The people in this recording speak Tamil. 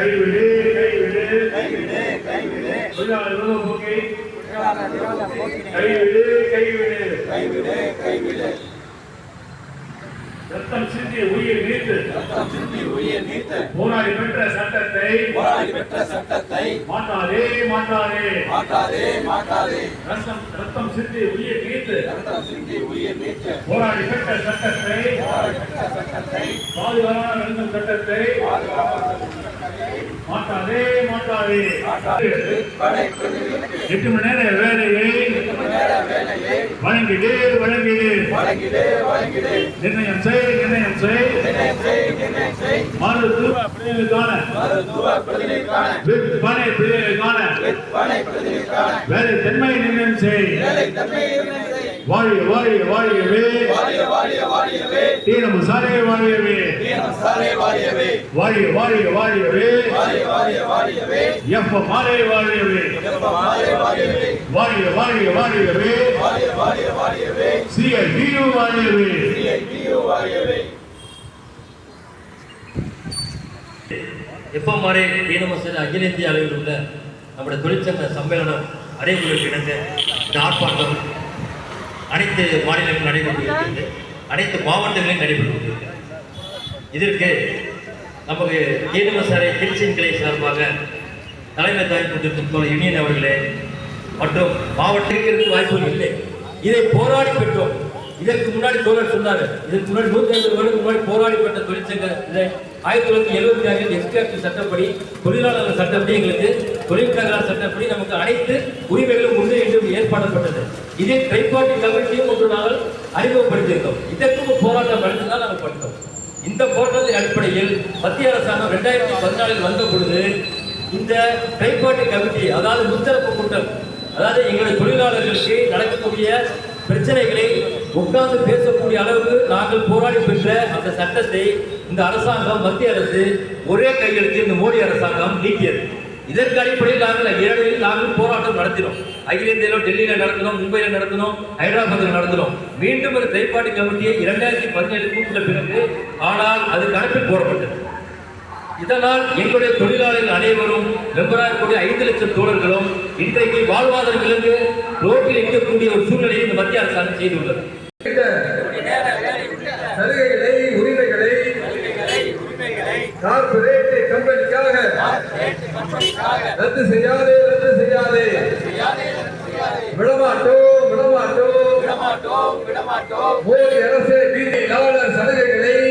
கைவிடு கைவிடு. கைவிடு கைவிடு. விரோத போக்கை கைவிடு கைவிடு. கைவிடு கைவிடு. ரத்தம் சிந்திய உயிர் நீத்து. ரத்தம் சிந்தி உயிர் நீத்து. போராடி பெற்ற சட்டத்தை போராடி பெற்ற சட்டத்தை மாற்றாதே மாற்றாதே. மாற்றாதே மாற்றாதே. ரத்தம் ரத்தம் சிந்தி உயிர் நீத்து. ரத்தம் சிந்தி உயிர் நீத்து. போராடி பெற்ற சட்டத்தை போராடி பெற்ற சட்டத்தை பாதுகாப்பான நடந்தும் சட்டத்தை படை பிரதிநிதிக்கு எட்டு மணி நேர வேலையை வழங்கிடு வழங்கிடு. வழங்கிடு வழங்கிடு. நிர்ணயம் செய் நிர்ணயம் செய். நிர்ணயம் செய் நிர்ணயம் செய். மருத்துவ பிரிவுக்கான மருத்துவ பிரதிநிதிக்கான விற்பனை பிரிவுக்கான படை பிரதிநிதிக்கான வேலை தன்மை நிர்ணயம் செய். வேலை தன்மை நிர்ணயம் செய். வாழிய வாழிய வாழியவே. வாழிய வாழிய வாழியவே. தீனம் சாரே வாழியவே. தீனம் சாலை வாழியவே. வாழிய வாழிய வாழியவே. வாழிய வாழிய வாழியவே. எப்ப மாறே வாழியவே. எப்ப மாலை வாழியவே. வாழிய வாழிய வாழியவே. வாழிய வாழிய வாழியவே. வாழியவே. சிஐடியு வாழியவே. அகில இந்திய அளவில் உள்ள நம்முடைய தொழிற்சங்க சம்மேளனம் அடைவுகளுக்கு இணங்க இந்த ஆர்ப்பாட்டம் அனைத்து மாநிலங்களும் நடைபெற்று அனைத்து மாவட்டங்களிலும் நடைபெற்று இதற்கு நமக்கு தீனமசாரை திருச்சியின் கிளை சார்பாக தலைமை தாய் கொண்டிருக்கும் தோழர் யூனியன் அவர்களே மற்றும் மாவட்டத்திற்கு வாய்ப்புகள் இல்லை. இதை போராடி பெற்றோம். இதற்கு முன்னாடி தோழர் சொன்னார் இதற்கு முன்னாடி நூத்தி ஐம்பது வருடத்துக்கு முன்னாடி போராடி பெற்ற தொழிற்சங்க இதை ஆயிரத்தி தொள்ளாயிரத்தி எழுபத்தி ஆறில் எஸ்கேஆர்டி சட்டப்படி தொழிலாளர்கள் சட்டப்படி எங்களுக்கு தொழிற்சங்க சட்டப்படி நமக்கு அனைத்து உரிமைகளும் உண்டு என்று ஏற்பாடப்பட்டது இதே ட்ரைபாட்டி கமிட்டியும் ஒன்று நாங்கள் அறிமுகப்படுத்தியிருந்தோம். இதற்கும் போராட்டம் நடத்தி தான் நாங்கள் பண்ணோம் இந்த போராட்டத்தின் அடிப்படையில் மத்திய அரசாங்கம் ரெண்டாயிரத்தி பதினாலில் வந்த பொழுது இந்த ட்ரைபாட்டி கமிட்டி அதாவது முத்தரப்பு கூட்டம் அதாவது எங்களுடைய தொழிலாளர்களுக்கு நடக்கக்கூடிய பிரச்சனைகளை உட்கார்ந்து பேசக்கூடிய அளவுக்கு நாங்கள் போராடி பெற்ற அந்த சட்டத்தை இந்த அரசாங்கம் மத்திய அரசு ஒரே கையெழுத்து இந்த மோடி அரசாங்கம் நீக்கியது இதற்கு அடிப்படையில் நாங்கள் ஏழையில் நாங்கள் போராட்டம் நடத்தினோம். அகில இந்தியாவில் டெல்லியில நடத்தினோம் மும்பையில் நடத்தினோம் ஹைதராபாத்தில் நடத்தினோம். மீண்டும் ஒரு தைப்பாட்டி கமிட்டியை இரண்டாயிரத்தி பதினேழு கூட்டின பிறகு ஆனால் அது கணக்கில் போடப்பட்டது. இதனால் எங்களுடைய தொழிலாளர்கள் அனைவரும் மெம்பராக இருக்கக்கூடிய ஐந்து லட்சம் தோழர்களும் இன்றைக்கு வாழ்வாதாரம் இழந்து ரோட்டில் இருக்கக்கூடிய ஒரு சூழ்நிலையை இந்த மத்திய அரசாங்கம் செய்துள்ளது. சலுகைகளை உரிமைகளை கார்ப்பரேட் கம்பெனிக்காக ரத்து செய்யாதே ரத்து செய்யாதே. விடமாட்டோம் விடமாட்டோம். விடமாட்டோம் விடமாட்டோம். மோடி அரசு வீதியாளர் சலுகைகளை